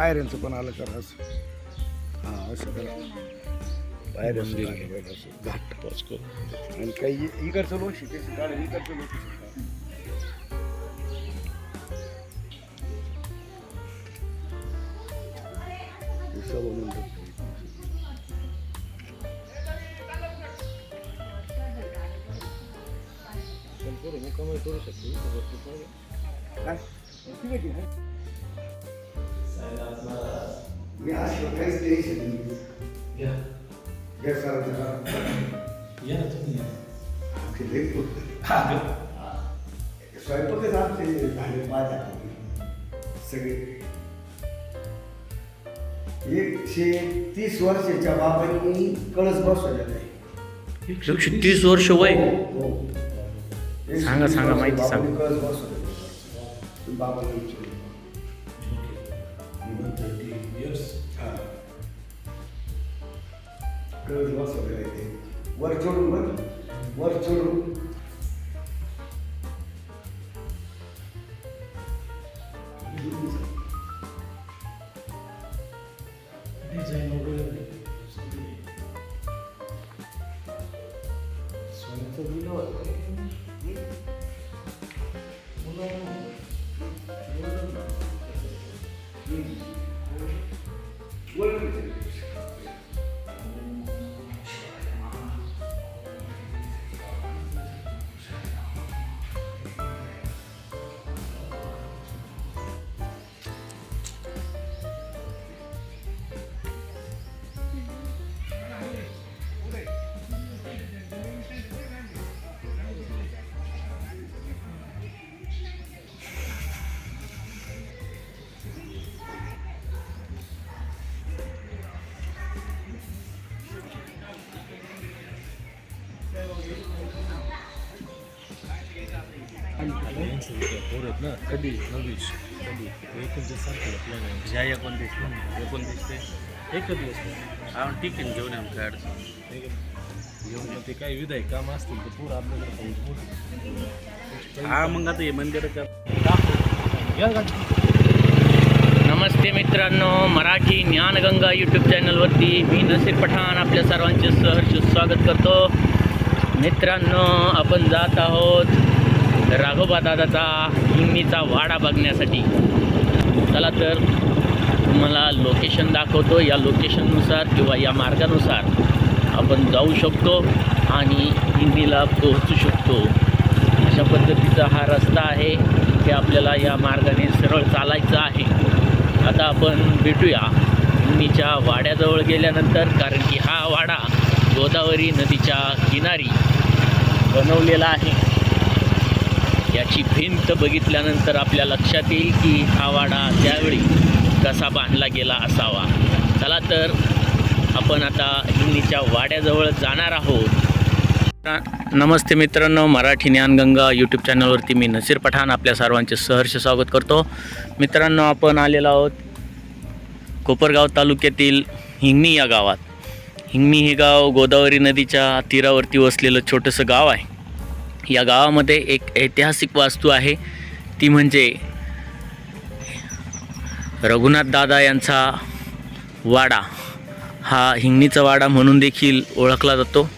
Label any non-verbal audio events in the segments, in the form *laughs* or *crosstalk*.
पायऱ्यांचं पण आलं करा असं. हां असं करा. असं घाट करू आणि काही इकडचं कशी काढ इकडचं. हे संपूर्ण मुक्कामी करू शकतो. असं काहीच टेन्शन नाही घ्या सर स्वयंपाकच आमचे झाले माझ्या सगळे. एकशे तीस वर्षाच्या बाबांनी कळस बसवलेला आहे. एकशे तीस वर्ष वय. हो. एकशे सांगा, 30 years. Ah. There is lots of everything. What children? What? Design. So. पोरत ना कधी नवीस कधी एकोणतीस तारखेला प्लॅन आहे ह्या एकोणतीस एकोणतीस ते एक कधी हा ठीक आहे घेऊन या काय अडचण नाही. ठीक आहे येऊन ते काही विधायक काम असतील तर पूर आपल्याकडे पाहून पूर हा मग आता हे मंदिराच्या नमस्ते मित्रांनो मराठी ज्ञानगंगा यूट्यूब चॅनलवरती मी नसीर पठाण आपल्या सर्वांचे सहर्ष स्वागत करतो मित्रांनो आपण जात आहोत राघोबा दादाचा हिंगणीचा वाडा बघण्यासाठी. चला तर तुम्हाला लोकेशन दाखवतो. या लोकेशननुसार किंवा या मार्गानुसार आपण जाऊ शकतो आणि हिंगणीला पोहोचू शकतो. अशा पद्धतीचा हा रस्ता आहे की आपल्याला या मार्गाने सरळ चालायचं आहे. आता आपण भेटूया हिंगणीच्या वाड्याजवळ गेल्यानंतर कारण की हा वाडा गोदावरी नदीच्या किनारी बनवलेला आहे. याची भिंत बघितल्यानंतर आपल्या लक्षात येईल की हा वाडा त्यावेळी कसा बांधला गेला असावा. चला तर आपण आता हिंगणीच्या वाड्याजवळ जाणार आहोत. नमस्ते मित्रांनो मराठी ज्ञानगंगा यूट्यूब चॅनलवरती मी नसीर पठाण आपल्या सर्वांचे सहर्ष स्वागत करतो. मित्रांनो आपण आलेलो आहोत कोपरगाव तालुक्यातील हिंगणी या गावात. हिंगणी हे गाव गोदावरी नदीच्या तीरावरती वसलेलं छोटंसं गाव आहे. या गावामध्ये एक ऐतिहासिक वास्तू आहे. ती म्हणजे रघुनाथ दादा यांचा वाडा. हा हिंगणीचा वाडा म्हणून देखील ओळखला जातो.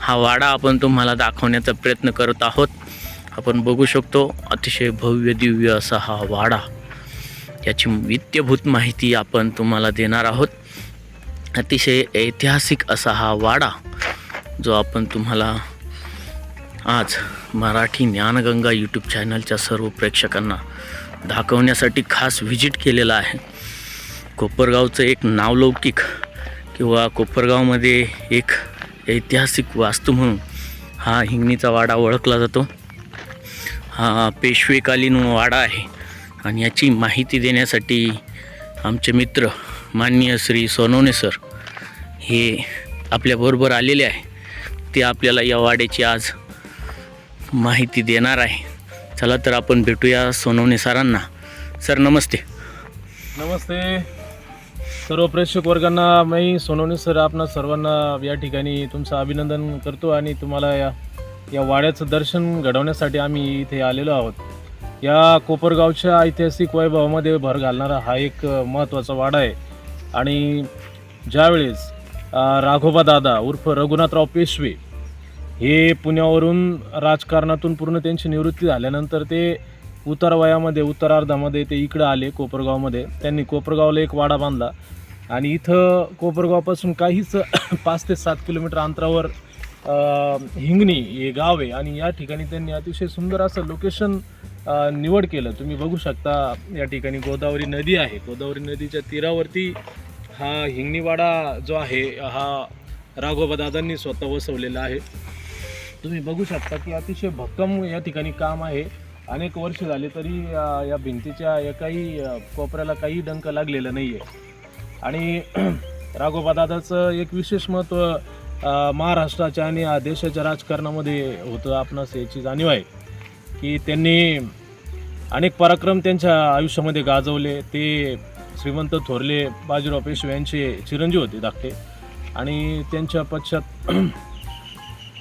हा वाडा आपण तुम्हाला दाखवण्याचा प्रयत्न करत आहोत. आपण बघू शकतो अतिशय भव्य दिव्य असा हा वाडा. याची वित्यभूत माहिती आपण तुम्हाला देणार आहोत. अतिशय ऐतिहासिक असा हा वाडा जो आपण तुम्हाला आज मराठी ज्ञानगंगा यूट्यूब चॅनलच्या सर्व प्रेक्षकांना दाखवण्यासाठी खास व्हिजिट केलेला आहे. कोपरगावचं एक नावलौकिक किंवा कोपरगावमध्ये एक ऐतिहासिक वास्तू म्हणून हा हिंगणीचा वाडा ओळखला जातो. हा पेशवेकालीन वाडा आहे आणि याची माहिती देण्यासाठी आमचे मित्र माननीय श्री सोनवणे सर हे आपल्याबरोबर आलेले आहे. ते आपल्याला या वाड्याची आज माहिती देणार आहे. चला तर आपण भेटूया सोनवणे सरांना सर नमस्ते. नमस्ते. सर्व प्रेक्षक वर्गांना मी सोनवणे सर आपण सर्वांना या ठिकाणी तुमचं अभिनंदन करतो आणि तुम्हाला या या वाड्याचं दर्शन घडवण्यासाठी आम्ही इथे आलेलो आहोत. या कोपरगावच्या ऐतिहासिक वैभवामध्ये भर घालणारा हा एक महत्त्वाचा वाडा आहे. आणि ज्यावेळेस राघोबा दादा उर्फ रघुनाथराव पेशवे हे पुण्यावरून राजकारणातून पूर्ण त्यांची निवृत्ती झाल्यानंतर ते उतार वयामध्ये उत्तरार्धामध्ये ते इकडं आले कोपरगावमध्ये. त्यांनी कोपरगावला एक वाडा बांधला. आणि इथं कोपरगावपासून काहीच *coughs* पाच ते सात किलोमीटर अंतरावर हिंगणी हे गाव आहे. आणि या ठिकाणी त्यांनी अतिशय सुंदर असं लोकेशन निवड केलं. तुम्ही बघू शकता या ठिकाणी गोदावरी नदी आहे. गोदावरी नदीच्या तीरावरती हा हिंगणीवाडा जो आहे हा राघोबा दादांनी स्वतः वसवलेला आहे. तुम्ही बघू शकता की अतिशय भक्कम या ठिकाणी काम आहे. अनेक वर्ष झाले तरी या भिंतीच्या एकाही कोपऱ्याला काही डंक लागलेला नाही आहे आणि *clears throat* राघोबा दादाचं एक विशेष महत्त्व महाराष्ट्राच्या आणि देशाच्या राजकारणामध्ये होतं आपणास याची जाणीव आहे. की त्यांनी अनेक पराक्रम त्यांच्या आयुष्यामध्ये गाजवले. ते श्रीमंत थोरले बाजीराव पेशवे यांचे चिरंजीव होते धाकटे. आणि त्यांच्या पश्चात *clears throat*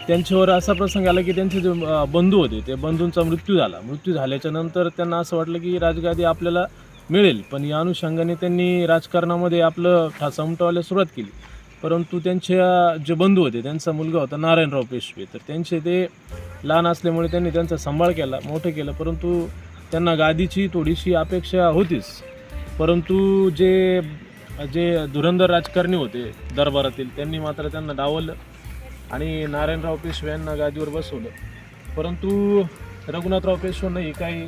त्यांच्यावर असा प्रसंग आला की त्यांचे जे बंधू होते ते बंधूंचा मृत्यू झाला. मृत्यू झाल्याच्यानंतर त्यांना असं वाटलं की राजगादी आपल्याला मिळेल पण या अनुषंगाने त्यांनी राजकारणामध्ये आपलं ठसा उमटवायला सुरुवात केली. परंतु त्यांच्या जे बंधू होते त्यांचा मुलगा होता नारायणराव पेशवे. तर त्यांचे ते लहान असल्यामुळे त्यांनी त्यांचा सांभाळ केला मोठं केलं. परंतु त्यांना गादीची थोडीशी अपेक्षा होतीच. परंतु जे जे धुरंधर राजकारणी होते दरबारातील त्यांनी मात्र त्यांना डावललं. आणि नारायणराव पेशवे यांना गादीवर बसवलं. परंतु रघुनाथराव पेशव्यांनाही काही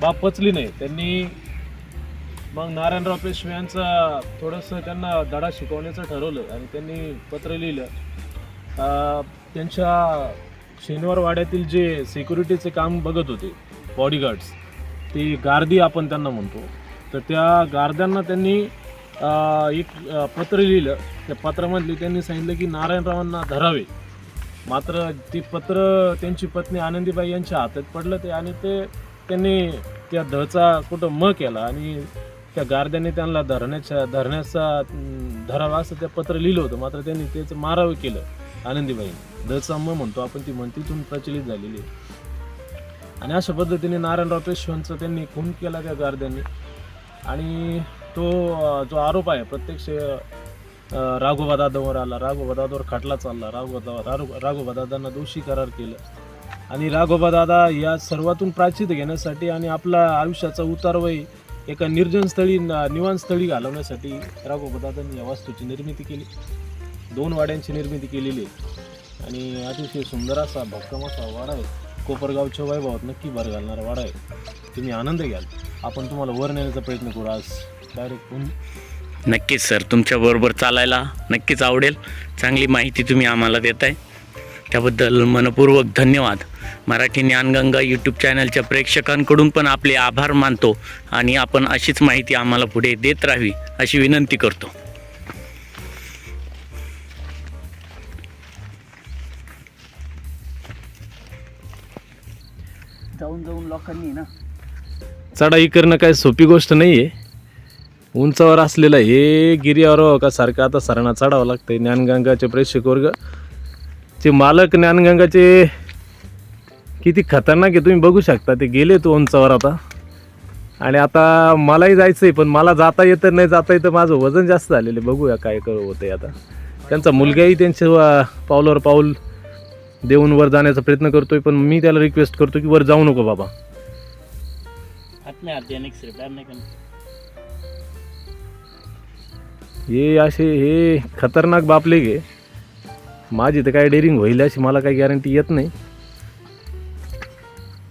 बाब पचली नाही. त्यांनी मग नारायणराव पेशवे यांचा थोडंसं त्यांना धडा शिकवण्याचं ठरवलं आणि त्यांनी पत्र लिहिलं. त्यांच्या शनिवार वाड्यातील जे सिक्युरिटीचे काम बघत होते बॉडीगार्ड्स ती गार्दी आपण त्यांना म्हणतो. तर त्या गार्द्यांना त्यांनी एक पत्र लिहिलं. त्या पत्रामधले त्यांनी सांगितलं की नारायणरावांना धरावे. मात्र ते पत्र त्यांची पत्नी आनंदीबाई यांच्या हातात पडलं ते आणि ते त्यांनी त्या धचा कुठं म केला आणि त्या गार्द्याने त्यांना धरण्याच्या धरण्याचा धरावा असं त्या पत्र लिहिलं होतं. मात्र त्यांनी त्याचं मारावं केलं आनंदीबाईने. धचा म म्हणतो आपण ती म्हणतीतून प्रचलित झालेली आणि अशा पद्धतीने नारायणराव पेशवांचा त्यांनी खून केला त्या गार्द्यांनी. आणि तो जो आरोप आहे प्रत्यक्ष राघोबा दादावर आला राघोबा दादावर खटला चालला राघोबा राघोबा दादांना दोषी करार केलं. आणि राघोबा दादा या सर्वातून प्राचित घेण्यासाठी आणि आपला आयुष्याचा उतारवय एका निर्जन स्थळी घालवण्यासाठी राघोबा दादांनी या वास्तूची निर्मिती केली. दोन वाड्यांची निर्मिती केलेली आहे. आणि अतिशय सुंदर असा भक्कम असा वाडा आहे. कोपरगावच्या वैभवात नक्की भर घालणारा वाडा आहे. तुम्ही आनंद घ्याल. आपण तुम्हाला वर नेण्याचा प्रयत्न करू. आज नक्कीच सर. तुमच्याबरोबर चालायला नक्कीच आवडेल. चांगली माहिती तुम्ही आम्हाला देताय. त्याबद्दल मनपूर्वक धन्यवाद. मराठी ज्ञानगंगा यूट्यूब चॅनलच्या प्रेक्षकांकडून पण आपले आभार मानतो आणि आपण अशीच माहिती आम्हाला पुढे देत राहावी अशी विनंती करतो. जाऊन जाऊन लोकांनी ना चढाई करणं काय सोपी गोष्ट नाही आहे उंचावर असलेलं हे गिर्यावर का सारखं आता सरांना चढावं लागतंय. ज्ञानगंगाचे प्रेक्षक वर्ग. ते मालक ज्ञानगंगाचे किती खतरनाक आहे तुम्ही बघू शकता. ते गेले तो उंचावर आता. आणि आता मलाही जायचं आहे पण मला जाता येतं नाही जाता येतं माझं वजन जास्त झालेलं आहे. बघूया काय कर होतंय आता. त्यांचा मुलगाही त्यांच्या पावलावर पाऊल देऊन वर जाण्याचा प्रयत्न करतोय पण मी त्याला रिक्वेस्ट करतो की वर जाऊ नको बाबा. हे असे हे खतरनाक बापले गे माझी तर काय डेअरिंग होईल अशी मला काही गॅरंटी येत नाही.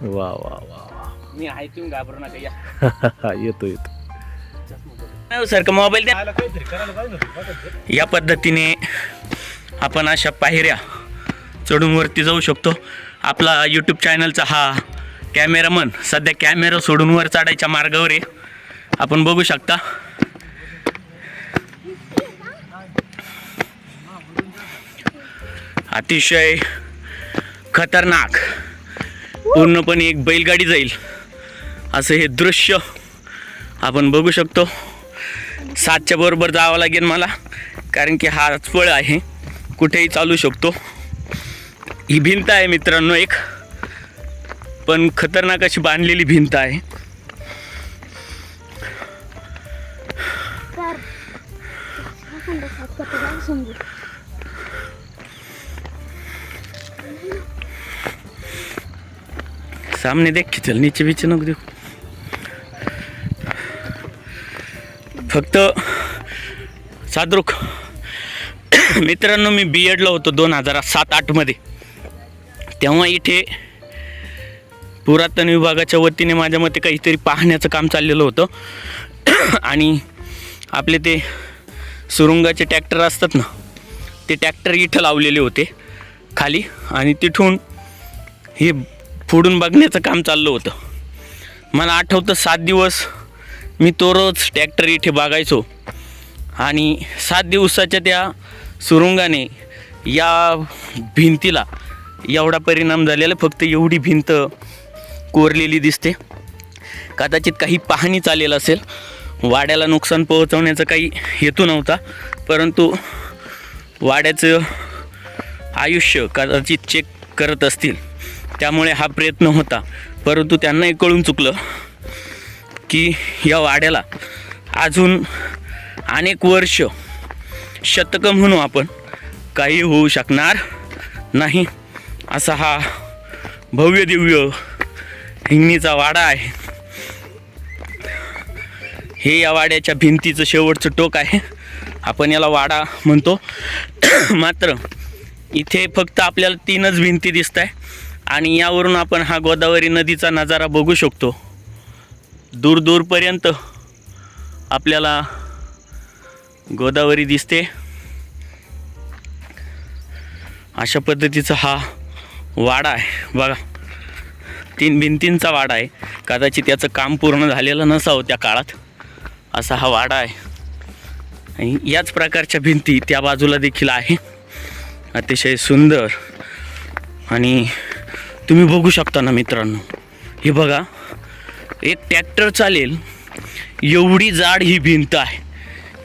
वा वा वा मी आहे तुम्ही घाबरू नका या. *laughs* येतो येतो. सर का मोबाईल द्या? या पद्धतीने आपण अशा पायऱ्या चढून वरती जाऊ शकतो. आपला यूट्यूब चॅनलचा हा कॅमेरामन सध्या कॅमेरा सोडून वर चढायच्या मार्गावर आहे. आपण बघू शकता. अतिशय खतरनाक. पूर्णपणे एक बैलगाडी जाईल. असं हे दृश्य आपण बघू शकतो. सातच्या बरोबर जावं लागेल मला कारण की हा फळ आहे. कुठेही चालू शकतो. ही भिंत आहे मित्रांनो एक. पण खतरनाक अशी बांधलेली भिंत आहे. सामने देख के चल नीचे बीचे नको देऊ फक्त सादरुख मित्रांनो मी बी एडला होतो दोन हजार सात आठमध्ये तेव्हा इथे पुरातन विभागाच्या वतीने माझ्या मते काहीतरी पाहण्याचं काम चाललेलं होतं. आणि आपले ते सुरुंगाचे ट्रॅक्टर असतात ना ते ट्रॅक्टर इथं लावलेले होते. खाली आणि तिथून हे फोडून बघण्याचं काम चाललं होतं. मला आठवतं सात दिवस मी तो रोज ट्रॅक्टर इथे बघायचो. आणि सात दिवसाच्या त्या सुरुंगाने या भिंतीला एवढा परिणाम झालेला फक्त एवढी भिंत कोरलेली दिसते. कदाचित काही पाहणी चालेल असेल. वाड्याला नुकसान पोहोचवण्याचा काही हेतू नव्हता परंतु वाड्याचं आयुष्य कदाचित चेक करत असतील. त्यामुळे हा प्रयत्न होता. परंतु त्यांनाही कळून चुकलं की या वाड्याला अजून अनेक वर्ष शतकं म्हणू आपण काही होऊ शकणार नाही असा हा भव्य दिव्य हिंगणीचा वाडा आहे. हे या वाड्याच्या भिंतीचं शेवटचं टोक आहे. आपण याला वाडा म्हणतो. *clears throat* मात्र इथे फक्त आपल्याला तीनच भिंती दिसत आहे आणि यावरून आपण हा गोदावरी नदीचा नजारा बघू शकतो. दूर दूरपर्यंत आपल्याला गोदावरी दिसते. अशा पद्धतीचा हा वाडा आहे. बघा तीन भिंतींचा वाडा आहे. कदाचित याचं काम पूर्ण झालेलं नसावं त्या काळात. असा हा वाडा आहे. आणि याच प्रकारच्या भिंती त्या बाजूला देखील आहे. अतिशय सुंदर. आणि तुम्ही बघू शकता ना मित्रांनो हे बघा एक ट्रॅक्टर चालेल. एवढी जाड ही भिंत आहे.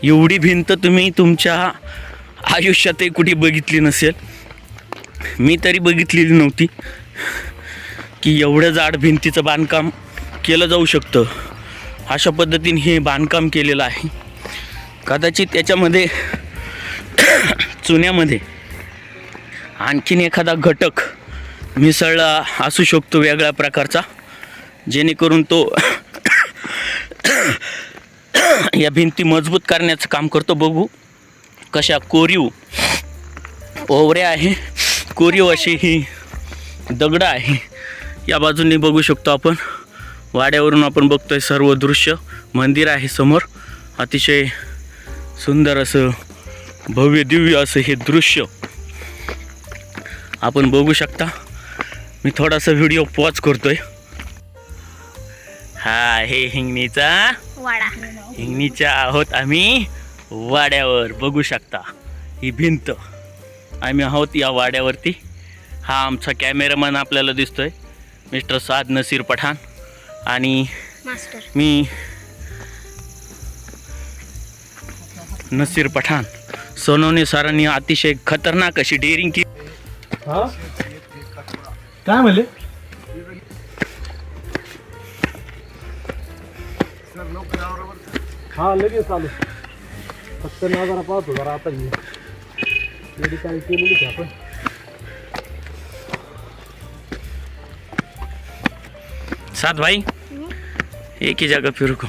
एवढी भिंत तुम्ही तुमच्या आयुष्यातही कुठे बघितली नसेल. मी तरी बघितलेली नव्हती की एवढं जाड भिंतीचं बांधकाम केलं जाऊ शकतं. अशा पद्धतीने हे बांधकाम केलेलं आहे. कदाचित त्याच्यामध्ये *coughs* चुन्यामध्ये आणखीन एखादा घटक मिसळला असू शकतो वेगळ्या प्रकारचा जेणेकरून तो या भिंती मजबूत करण्याचं काम करतो. बघू कशा कोरीव ओवऱ्या आहे कोरीव अशी ही दगडं आहे. या बाजूने बघू शकतो आपण. वाड्यावरून आपण बघतोय सर्व दृश्य. मंदिर आहे समोर. अतिशय सुंदर असं भव्य दिव्य असं हे दृश्य. आपण बघू शकता. मी थोडासा व्हिडिओ पॉज करतोय. हा हे हिंगणीचा वाडा. हिंगणीच्या आहोत आम्ही वाड्यावर. बघू शकता. ही भिंत. आम्ही आहोत या वाड्यावरती. हा आमचा कॅमेरामॅन आपल्याला दिसतोय. मिस्टर साद नसीर पठाण. आणि मी नसीर पठाण. सोनवणे सरांनी अतिशय खतरनाक अशी डेअरिंग की हा? काय म्हणले? हा लगेच चालू. फक्त नजारा पाहतो जरा आता एवढी काय केलेली की आपण? सात भाई एक ही जागा फिरू को?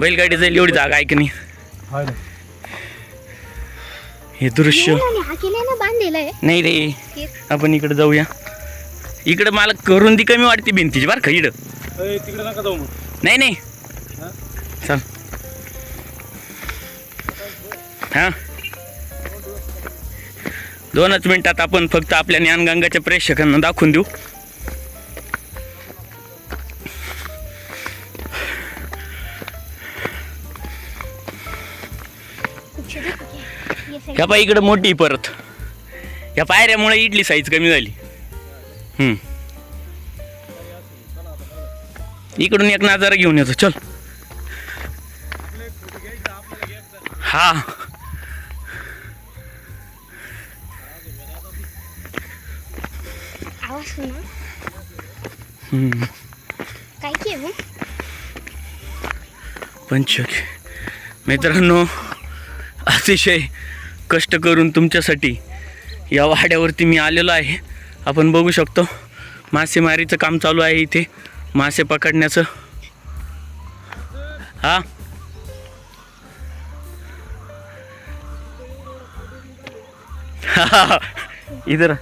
बैलगाडी जाईल एवढी जागा आहे की नाही? हाय ना. हे दृश्य. नाही रे आपण इकडे जाऊया. इकडे मला करून ती कमी वाटते भिंतीची बरं का इकडं. ए, तिकडे नका जाऊ मग. नाही नाही. चल. हा. दोनच मिनिटात आपण फक्त आपल्या ज्ञानगंगाच्या प्रेक्षकांना दाखवून देऊ. ह्या पाय इकडं मोठी परत. ह्या पायऱ्यामुळे इडली साईज कमी झाली. हम्म. इकडून एक नजारा घेऊन येतो. चल. हा. काय पंचक. मित्रांनो अतिशय कष्ट करून तुमच्यासाठी या वाड्यावरती मी आलेलो आहे. आपण बघू शकतो मासेमारीचं काम चालू आहे इथे. मासे पकडण्याचं. हा. *laughs* इधर.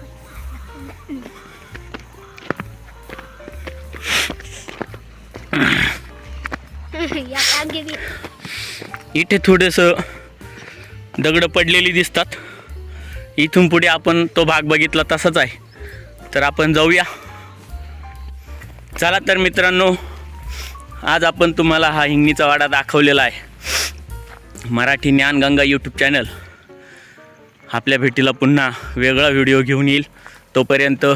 *laughs* इथे थोडंसं दगडं पडलेली दिसतात. इथून पुढे आपण तो भाग बघितला तसाच आहे. तर आपण जाऊया. चला तर मित्रांनो आज आपण तुम्हाला हा हिंगणीचा वाडा दाखवलेला आहे. मराठी ज्ञानगंगा यूट्यूब चॅनल आपल्या भेटीला पुन्हा वेगळा व्हिडिओ घेऊन येईल. तोपर्यंत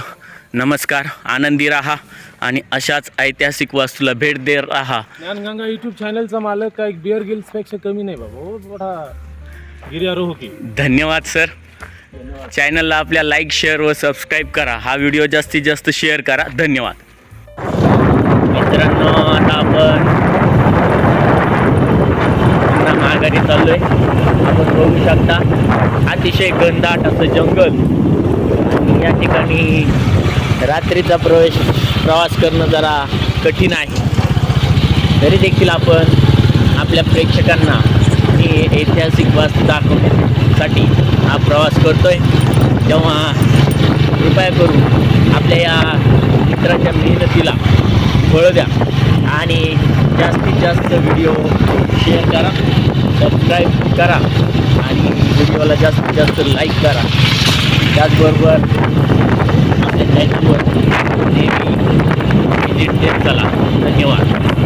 नमस्कार आनंदी राहा आणि अशाच ऐतिहासिक वास्तूला भेट देत राहा. ज्ञानगंगा यूट्यूब चॅनलचा मालक काय बिअर गिल्सपेक्षा कमी नाही बाबा. हो, मोठा. गिर्यारोहकी. धन्यवाद सर. चॅनलला आपल्या लाईक शेअर व सबस्क्राईब करा. हा व्हिडिओ जास्तीत जास्त शेअर करा. धन्यवाद. मित्रांनो आता आपण पुन्हा माघारी चाललोय. आपण बघू शकता अतिशय गंदाट असं जंगल. या ठिकाणी रात्रीचा प्रवेश प्रवास करणं जरा कठीण आहे. तरी देखील आपण आपल्या प्रेक्षकांना आणि ऐतिहासिक वास्तू दाखवण्यासाठी हा प्रवास करतो आहे तेव्हा कृपया करून आपल्या या मित्राच्या मेहनतीला फळ द्या आणि जास्तीत जास्त व्हिडिओ शेअर करा सबस्क्राईब करा आणि व्हिडिओला जास्तीत जास्त लाईक करा. त्याचबरोबर आपल्या चॅनलवर नेहमी व्हिजिट देत चला. धन्यवाद.